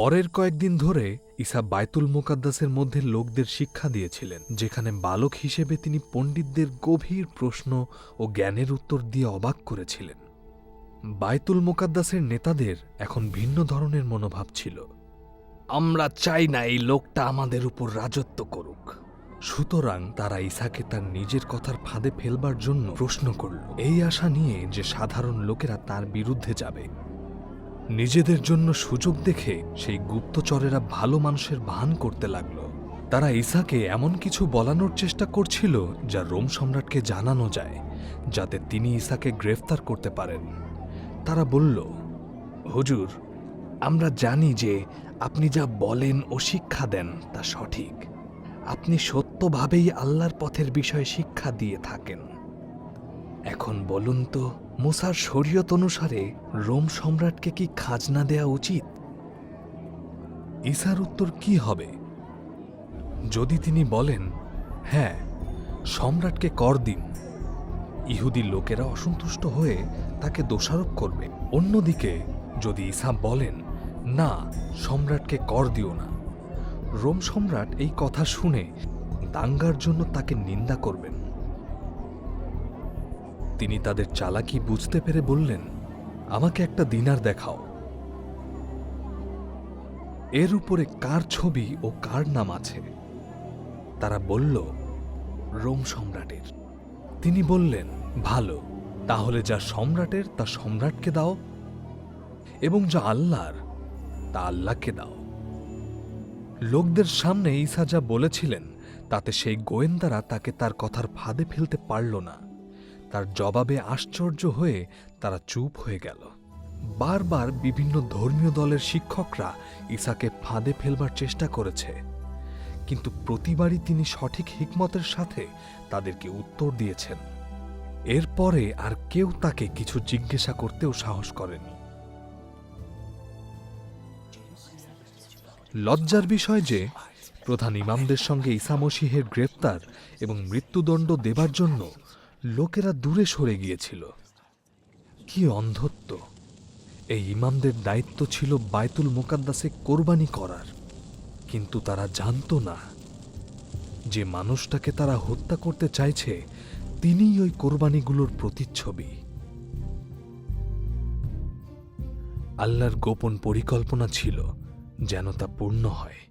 পরের কয়েকদিন ধরে ঈসা বায়তুল মোকাদ্দাসের মধ্যে লোকদের শিক্ষা দিয়েছিলেন, যেখানে বালক হিসেবে তিনি পণ্ডিতদের গভীর প্রশ্ন ও জ্ঞানের উত্তর দিয়ে অবাক করেছিলেন। বায়তুল মোকাদ্দাসের নেতাদের এখন ভিন্ন ধরনের মনোভাব ছিল। আমরা চাই না এই লোকটা আমাদের উপর রাজত্ব করুক। সুতরাং তারা ঈসাকে তার নিজের কথার ফাঁদে ফেলবার জন্য প্রশ্ন করল। এই আশা নিয়ে যে সাধারণ লোকেরা তার বিরুদ্ধে যাবে নিজেদের জন্য সুযোগ দেখে সেই গুপ্তচরেরা ভালো মানুষের ভান করতে লাগল। তারা ঈসাকে এমন কিছু বলানোর চেষ্টা করছিল যা রোম সম্রাটকে জানানো যায়, যাতে তিনি ঈসাকে গ্রেফতার করতে পারেন। তারা বলল, হুজুর, আমরা জানি যে আপনি যা বলেন ও শিক্ষা দেন তা সঠিক। আপনি সত্যভাবেই আল্লাহর পথের বিষয়ে শিক্ষা দিয়ে থাকেন। এখন বলুন তো মুসার শরীয়ত অনুসারে রোম সম্রাটকে কি খাজনা দেয়া উচিত? ঈসার উত্তর কি হবে? যদি তিনি বলেন হ্যাঁ সম্রাটকে কর দিন। ইহুদি লোকেরা অসন্তুষ্ট হয়ে তাকে দোষারোপ করবে। অন্যদিকে, যদি ঈসা বলেন, না, সম্রাটকে কর দিও না। রোম সম্রাট এই কথা শুনে দাঙ্গার জন্য তাকে নিন্দা করবেন। তিনি তাদের চালাকি বুঝতে পেরে বললেন, আমাকে একটা দিনার দেখাও। এর উপরে কার ছবি ও কার নাম আছে? তারা বলল, রোম সম্রাটের। তিনি বললেন, ভালো, তাহলে যা সম্রাটের, তা সম্রাটকে দাও এবং যা আল্লাহর, তা আল্লাহকে দাও। লোকদের সামনে ইসা যা বলেছিলেন, তাতে সেই গোয়েন্দারা তাকে তার কথার ফাঁদে ফেলতে পারল না। তার জবাবে আশ্চর্য হয়ে তারা চুপ হয়ে গেল। বারবার বিভিন্ন ধর্মীয় দলের শিক্ষকরা ঈসাকে ফাঁদে ফেলবার চেষ্টা করেছে। কিন্তু প্রতিবারই তিনি সঠিক হিকমতের সাথে তাদেরকে উত্তর দিয়েছেন। এরপরে আর কেউ তাকে কিছু জিজ্ঞাসা করতেও সাহস করেনি। লজ্জার বিষয় যে, প্রধান ইমামদের সঙ্গে ঈসা মসিহের গ্রেপ্তার এবং মৃত্যুদণ্ড দেবার জন্য লোকেরা দূরে সরে গিয়েছিল। কি অন্ধত্ব! এই ইমামদের দায়িত্ব ছিল বায়তুল মোকাদ্দাসে কোরবানি করার। কিন্তু তারা জানত না, যে মানুষটাকে তারা হত্যা করতে চাইছে, তিনিই ওই কোরবানিগুলোর প্রতিচ্ছবি। আল্লাহর গোপন পরিকল্পনা ছিল যেন তা পূর্ণ হয়।